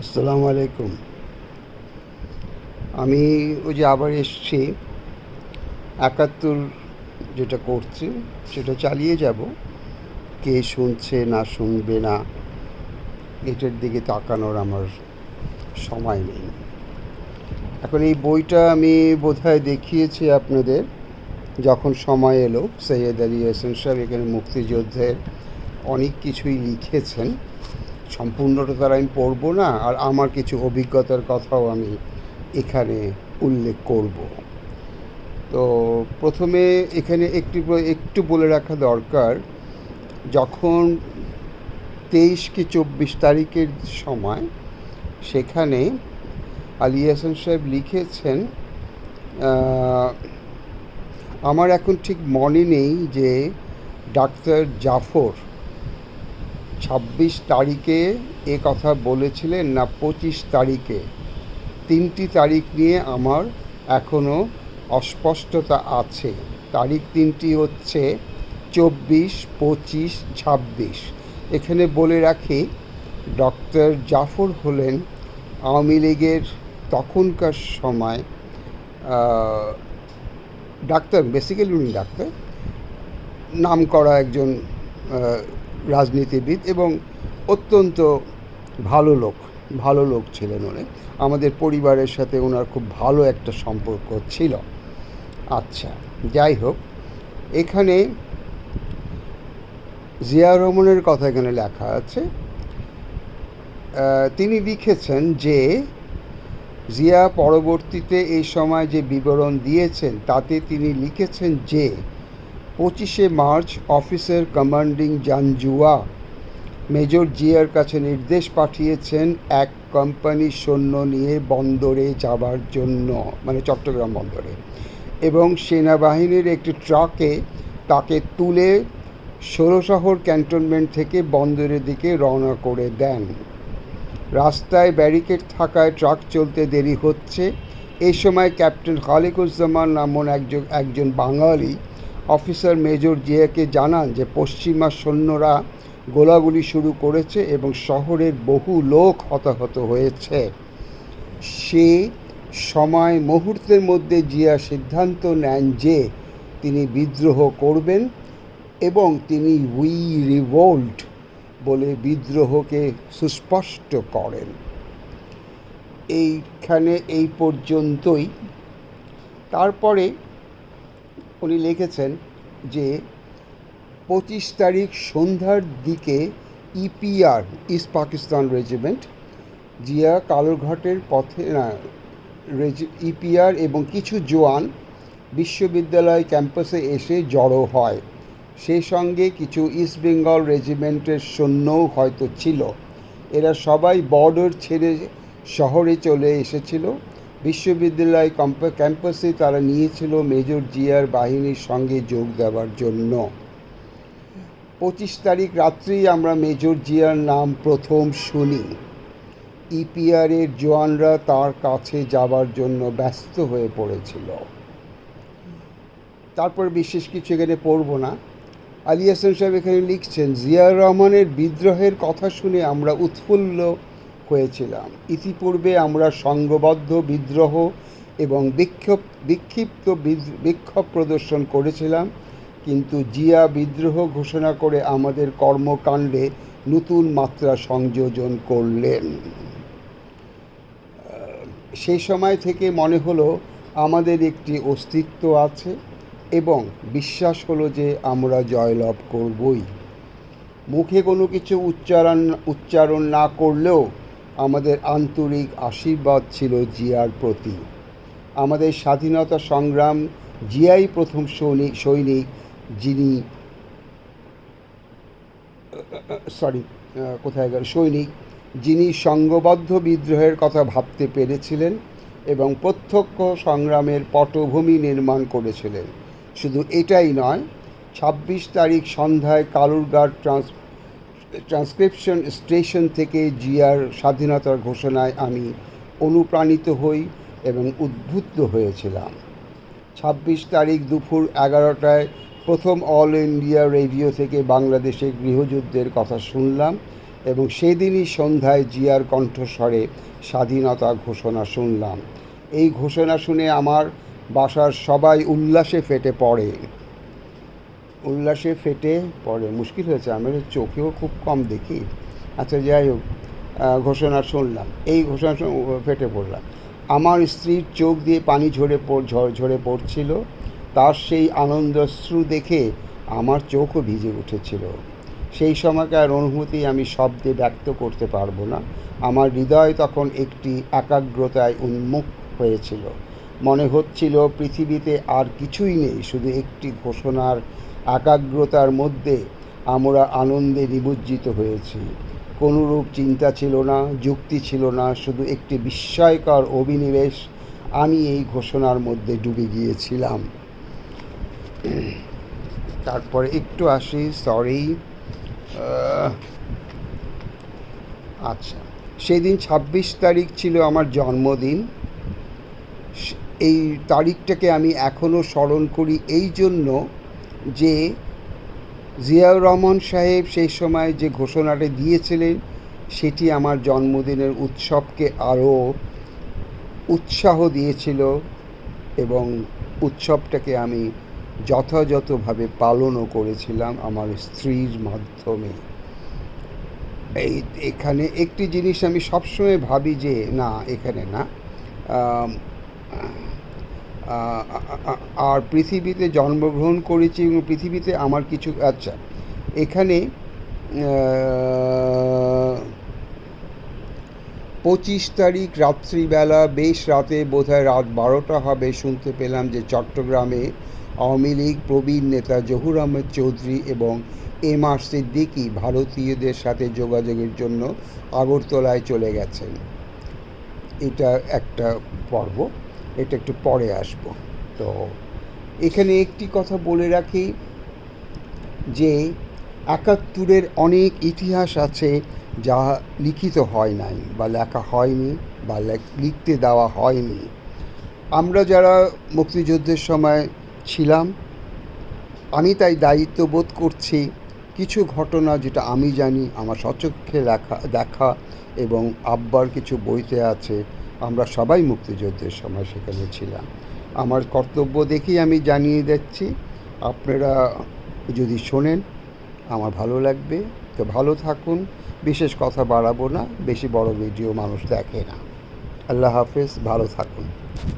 আসসালামু আলাইকুম। আমি ওই যে আবার এসছি, একাত্তর যেটা করছি, সেটা চালিয়ে যাব। কে শুনছে, না শুনবে না, এটার দিকে তাকানোর আমার সময় নেই। এখন এই বইটা আমি বোধহয় দেখিয়েছি আপনাদের, যখন সময় এলো, সৈয়দ আলী হাসান সাহেব এখানে মুক্তিযুদ্ধের অনেক কিছুই লিখেছেন। সম্পূর্ণটা তার আমি পড়ব না, আর আমার কিছু অভিজ্ঞতার কথাও আমি এখানে উল্লেখ করব। তো প্রথমে এখানে একটু একটু বলে রাখা দরকার, যখন তেইশ কি চব্বিশ তারিখের সময় সেখানে আলী হাসান সাহেব লিখেছেন আমার এখন ঠিক মনে নেই যে ডাক্তার জাফর ছাব্বিশ তারিখে এ কথা বলেছিলেন না পঁচিশ তারিখে। তিনটি তারিখ নিয়ে আমার এখনও অস্পষ্টতা আছে। তারিখ তিনটি হচ্ছে চব্বিশ, পঁচিশ, ছাব্বিশ। এখানে বলে রাখি, ডক্টর জাফর হলেন আওয়ামী লীগের তখনকার সময় ডাক্তার, বেসিক্যালি উনি ডাক্তার, নাম করা একজন রাজনীতিবিদ এবং অত্যন্ত ভালো লোক ভালো লোক ছিলেন উনি। আমাদের পরিবারের সাথে ওনার খুব ভালো একটা সম্পর্ক ছিল। আচ্ছা যাই হোক, এখানে জিয়া রহমানের কথা এখানে লেখা আছে। তিনি লিখেছেন যে, জিয়া পরবর্তীতে এই সময় যে বিবরণ দিয়েছেন, তাতে তিনি লিখেছেন যে পঁচিশে March officer commanding Janjua. Major জিয়ার কাছে নির্দেশ পাঠিয়েছেন এক কোম্পানি সৈন্য নিয়ে বন্দরে যাবার জন্য মানে চট্টগ্রাম বন্দরে। এবং সেনাবাহিনীর একটি ট্রাকে তাকে তুলে ষোলশহর ক্যান্টনমেন্ট থেকে বন্দরের দিকে রওনা করে দেন। রাস্তায় ব্যারিকেড থাকায় ট্রাক চলতে দেরি হচ্ছে। এই সময় ক্যাপ্টেন খালিকুজ্জামান নামন একজন একজন বাঙালি অফিসার মেজর জিয়াকে জানান যে পশ্চিমা সৈন্যরা গোলাগুলি শুরু করেছে এবং শহরের বহু লোক হতাহত হয়েছে। সে সময় মুহূর্তের মধ্যে জিয়া সিদ্ধান্ত নেন যে তিনি বিদ্রোহ করবেন এবং তিনি উই রিভোল্ট বলে বিদ্রোহকে সুস্পষ্ট করেন। এইখানে এই পর্যন্তই। তারপরে উনি লিখেছেন যে পঁচিশ তারিখ সন্ধ্যার দিকে EPR, East Pakistan regiment, Zia কালুরঘাটের পথে ইপিআর এবং কিছু জোয়ান বিশ্ববিদ্যালয় ক্যাম্পাসে এসে জড়ো হয়। সেই সঙ্গে কিছু ইস্ট বেঙ্গল রেজিমেন্টের সৈন্যও হয়তো ছিল। এরা সবাই বর্ডার ছেড়ে শহরে চলে এসেছিল। বিশ্ববিদ্যালয় ক্যাম্পাসে তারা নিয়েছিল মেজর জিয়ার বাহিনীর সঙ্গে যোগ দেওয়ার জন্য। পঁচিশ তারিখ রাত্রেই আমরা মেজর জিয়ার নাম প্রথম শুনি। ইপিআরের জোয়ানরা তার কাছে যাবার জন্য ব্যস্ত হয়ে পড়েছিল। তারপর বিশেষ কিছু এখানে পড়ব না। আলী সাহেব এখানে লিখছেন জিয়াউর রহমানের বিদ্রোহের কথা শুনে আমরা উৎফুল্ল হয়েছিলাম। ইতিপূর্বে আমরা সংঘবদ্ধ বিদ্রোহ এবং বিক্ষোভ, বিক্ষিপ্ত বিক্ষোভ প্রদর্শন করেছিলাম, কিন্তু জিয়া বিদ্রোহ ঘোষণা করে আমাদের কর্মকাণ্ডে নতুন মাত্রা সংযোজন করলেন। সেই সময় থেকে মনে হলো আমাদের একটি অস্তিত্ব আছে এবং বিশ্বাস হলো যে আমরা জয়লাভ করবই। মুখে কোনো কিছু উচ্চারণ উচ্চারণ না করলেও আমাদের আন্তরিক আশীর্বাদ ছিল জিয়ার প্রতি। আমাদের স্বাধীনতা সংগ্রাম জিয়াই প্রথম সৈনিক সৈনিক যিনি, সরি, কোথায় গেল? সৈনিক যিনি সঙ্গবদ্ধ বিদ্রোহের কথা ভাবতে পেরেছিলেন এবং প্রত্যক্ষ সংগ্রামের পটভূমি নির্মাণ করেছিলেন। শুধু এটাই নয়, ছাব্বিশ তারিখ সন্ধ্যায় কালুরঘাট ট্রান্স ট্রান্সক্রিপশন স্টেশন থেকে জিয়ার স্বাধীনতার ঘোষণায় আমি অনুপ্রাণিত হই এবং উদ্বুদ্ধ হয়েছিলাম। ছাব্বিশ তারিখ দুপুর এগারোটায় প্রথম অল ইন্ডিয়া রেডিও থেকে বাংলাদেশে গৃহযুদ্ধের কথা শুনলাম এবং সেদিনই সন্ধ্যায় জিয়ার কণ্ঠস্বরে স্বাধীনতা ঘোষণা শুনলাম। এই ঘোষণা শুনে আমার বাসার সবাই উল্লাসে ফেটে পড়ে। উল্লাসে ফেটে পড়ে। মুশকিল হয়েছে আমি চোখেও খুব কম দেখি। আচ্ছা যাই হোক ঘোষণা শুনলাম। এই ঘোষণা ফেটে পড়লাম। আমার স্ত্রীর চোখ দিয়ে পানি ঝর- ঝরে পড়ছিল। তার সেই আনন্দশ্রু দেখে আমার চোখও ভিজে উঠেছিল। সেই সময়কার অনুভূতি আমি শব্দে ব্যক্ত করতে পারব না। আমার হৃদয় তখন একটি একাগ্রতায় উন্মুখ হয়েছিল। মনে হচ্ছিল পৃথিবীতে আর কিছুই নেই, শুধু একটি ঘোষণার একাগ্রতার মধ্যে আমরা আনন্দে নিমজ্জিত হয়েছি। কোনোরূপ চিন্তা ছিল না, যুক্তি ছিল না, শুধু একটি বিস্ময়কর অভিনিবেশ। আমি এই ঘোষণার মধ্যে ডুবে গিয়েছিলাম। তারপরে একটু আসি সরি আচ্ছা। সেদিন ছাব্বিশ তারিখ ছিল আমার জন্মদিন। এই তারিখটাকে আমি এখনও স্মরণ করি এই জন্য যে জিয়াউর রহমান সাহেব সেই সময় যে ঘোষণাটা দিয়েছিলেন, সেটি আমার জন্মদিনের উৎসবকে আরও উৎসাহ দিয়েছিল এবং উৎসবটাকে আমি যথাযথভাবে পালনও করেছিলাম আমার স্ত্রীর মাধ্যমে। এই এখানে একটি জিনিস আমি সবসময় ভাবি যে, না, এখানে না। আর পৃথিবীতে জন্মগ্রহণ করেছি এবং পৃথিবীতে আমার কিছু আচ্ছা এখানে পঁচিশ তারিখ রাত্রিবেলা, বেশ রাতে বোধহয় রাত বারোটা হবে, শুনতে পেলাম যে চট্টগ্রামে আওয়ামী লীগ প্রবীণ নেতা জহুর আহমেদ চৌধুরী এবং এম আর সিদ্দিকি ভারতীয়দের সাথে যোগাযোগের জন্য আগরতলায় চলে গেছেন। এটা একটা পর্ব। এটা একটু পরে আসব। তো এখানে একটি কথা বলে রাখি যে একাত্তরের অনেক ইতিহাস আছে যা লিখিত হয় নাই বা লেখা হয়নি বা লেখ- লিখতে দেওয়া হয়নি। আমরা যারা মুক্তিযুদ্ধের সময় ছিলাম, আমি তাই দায়িত্ব বোধ করছি কিছু ঘটনা যেটা আমি জানি, আমার সচক্ষে লেখা, দেখা এবং আব্বার কিছু বইতে আছে আমরা সবাই মুক্তিযুদ্ধের সময় সেখানে ছিলাম। আমার কর্তব্য দেখেই আমি জানিয়ে দিচ্ছি, আপনারা যদি শোনেন, আমার ভালো লাগবে। তো ভালো থাকুন, বিশেষ কথা বাড়াবো না, বেশি বড় ভিডিও মানুষ দেখে না। আল্লাহ হাফেজ, ভালো থাকুন।